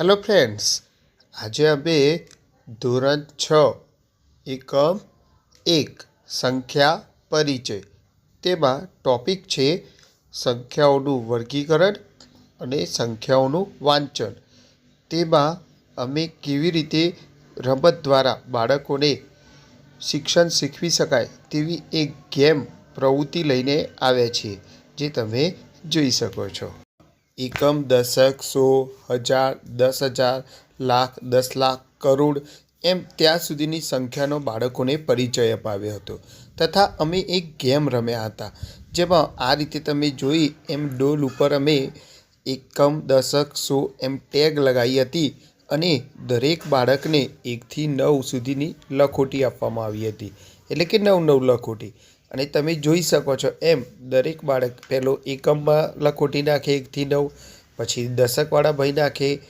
Hello friends આજે અમે ધોરણ છ, એકમ એક, સંખ્યા પરિચય. તેમાં ટોપિક છે સંખ્યાઓનું વર્ગીકરણ અને સંખ્યાઓનું વાંચન. તેમાં અમે કેવી રીતે રમત દ્વારા બાળકોને શિક્ષણ શીખવી શકાય તેવી એક ગેમ પ્રવૃત્તિ લઈને આવ્યા છીએ, જે તમે જોઈ શકો છો. એકમ દશક સો હજાર, દસ હજાર, લાખ, દસ લાખ કરોડ એમ ત્યાં સુધીની સંખ્યાનો બાળકોને પરિચય અપાવ્યો હતો. તથા અમે એક ગેમ રમ્યા હતા, જેમાં આ રીતે તમે જોઈ એમ ડોલ ઉપર અમે એકમ દશક સો એમ ટેગ લગાવી હતી અને દરેક બાળકને એકથી નવ સુધીની લખોટી આપવામાં આવી હતી. એટલે કે નવ નવ લખોટી. અને તમે જોઈ શકો છો, એમ દરેક બાળક પહેલું એકમમાં લખોટી નાખે, એકથી નવ, પછી દશકવાળા ભાઈ નાખે,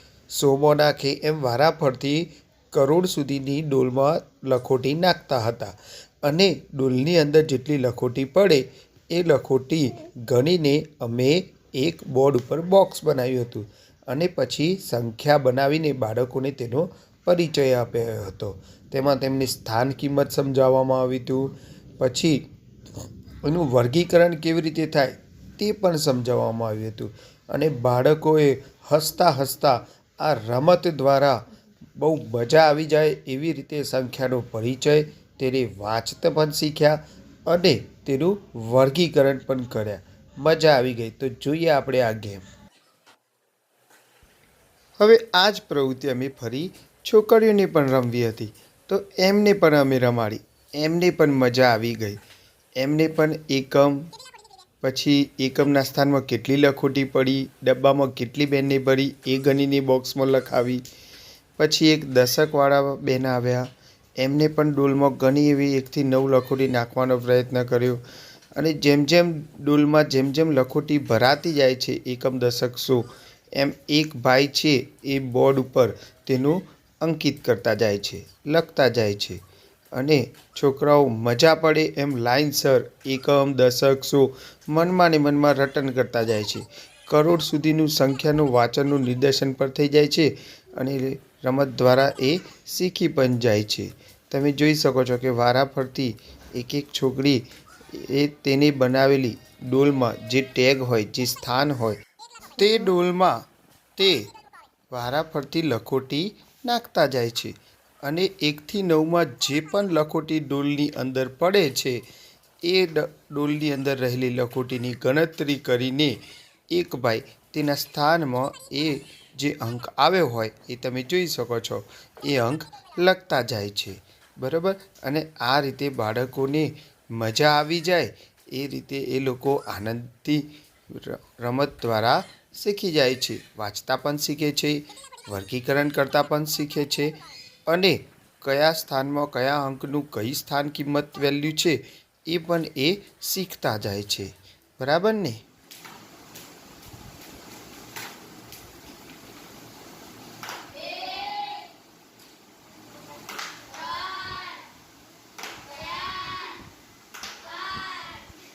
સોમાં નાખે, એમ વારાફરતી કરોડ સુધીની ડોલમાં લખોટી નાખતા હતા. અને ડોલની અંદર જેટલી લખોટી પડે, એ લખોટી ગણીને અમે એક બોર્ડ ઉપર બોક્સ બનાવ્યું હતું. અને પછી સંખ્યા બનાવીને બાળકોને તેનો પરિચય આપ્યો હતો. તેમાં તેમની સ્થાન કિંમત સમજાવવામાં આવ્યું હતું. પછી એનું વર્ગીકરણ કેવી રીતે થાય તે પણ સમજાવવામાં આવ્યું હતું. અને બાળકોએ હસતા હસતા આ રમત દ્વારા બહુ મજા આવી જાય એવી રીતે સંખ્યાનો પરિચય તેને વાંચતા પણ શીખ્યા અને તેનું વર્ગીકરણ પણ કર્યા. મજા આવી ગઈ. તો જોઈએ આપણે આ ગેમ. હવે આ જ પ્રવૃત્તિ અમે ફરી છોકરીઓને પણ રમવી હતી. તો એમને પણ અમે રમાડી. એમને પણ મજા આવી ગઈ. એમને પણ એકમ. પછી એકમના સ્થાનમાં કેટલી લખોટી પડી, ડબ્બામાં કેટલી બેનને ભરી, એ ગણીને બોક્સમાં લખાવી. પછી એક દશકવાળા બેન આવ્યા. એમને પણ ડોલમાં ઘણી એવી એકથી નવ લખોટી નાખવાનો પ્રયત્ન કર્યો. અને જેમ જેમ ડોલમાં જેમ જેમ લખોટી ભરાતી જાય છે, એકમ દશક સો, એમ એક ભાઈ છે એ બોર્ડ ઉપર તેનું અંકિત કરતા જાય છે, લખતા જાય છે. અને છોકરાઓ મજા પડે એમ લાઇનસર એકમ, દશક, સો મનમાં ને મનમાં રટન કરતા જાય છે. કરોડ સુધીનું સંખ્યાનું વાંચનનું નિદર્શન પણ થઈ જાય છે અને રમત દ્વારા એ શીખી પણ જાય છે. તમે જોઈ શકો છો કે વારાફરતી એક એક છોકરી એ તેની બનાવેલી ડોલમાં જે ટેગ હોય, જે સ્થાન હોય, તે ડોલમાં તે વારાફરતી લખોટી નાખતા જાય છે. અને એકથી નવમાં જે પણ લખોટી ડોલની અંદર પડે છે, એ ડોલની અંદર રહેલી લખોટીની ગણતરી કરીને એક ભાઈ તેના સ્થાનમાં એ જે અંક આવ્યો હોય એ તમે જોઈ શકો છો. એ અંક લખતા જાય છે. બરાબર? અને આ રીતે બાળકોને મજા આવી જાય, એ રીતે એ લોકો આનંદથી રમત દ્વારા શીખી જાય છે. વાંચતા પણ શીખે છે, વર્ગીકરણ કરતાં પણ શીખે છે. અને કયા સ્થાનમાં કયા અંકનું કઈ સ્થાન કિંમત વેલ્યુ છે એ પણ એ શીખતા જાય છે. બરાબર ને?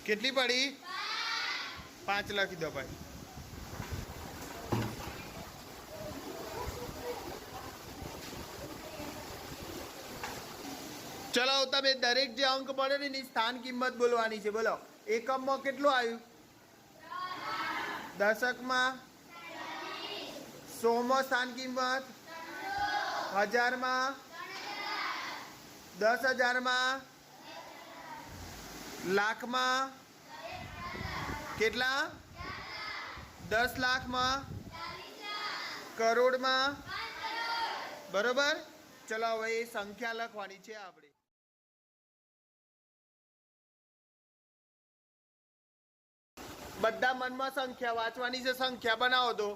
કેટલી પડી? પાંચ લખી દો ભાઈ ચલો તમે દરેક જે અંક પડે ને એની સ્થાન કિંમત બોલવાની છે, બોલો. એકમમાં કેટલું આવ્યું? દશકમાં? સોમાં સ્થાન કિંમત? હજારમાં? દસ હજારમાં? લાખમાં? કેટલા? દસ લાખમાં? કરોડમાં? બરોબર? ચલો, હવે એ સંખ્યા લખવાની છે આપણે. બધા મનમાં સંખ્યા વાંચવાની છે સંખ્યા બનાવો તો,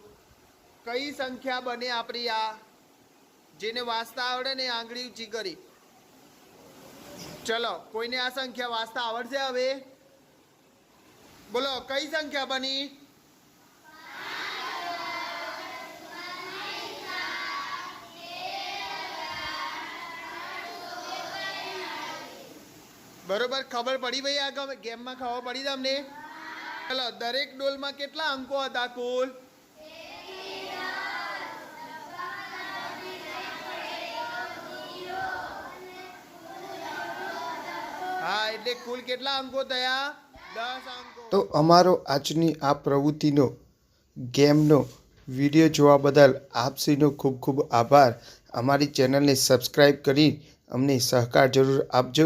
કઈ સંખ્યા બને આપણી આ? જેને વાંચતા આવડે ને આંગળી ઊંચી કરી. ચલો, કોઈને આ સંખ્યા વાંચતા આવડશે હવે? બોલો, કઈ સંખ્યા બની? બરોબર, ખબર પડી ભાઈ આ ગમ- ગેમમાં ખબર પડી તમને? चलो दरक डोल में के अंको था कुल तो अमारो आजनी आ प्रवृत्ति गेम वीडियो जो बदल आपसी खूब खूब आभार अमरी चेनल ने सब्सक्राइब कर अमने सहकार ज़रूर आपजो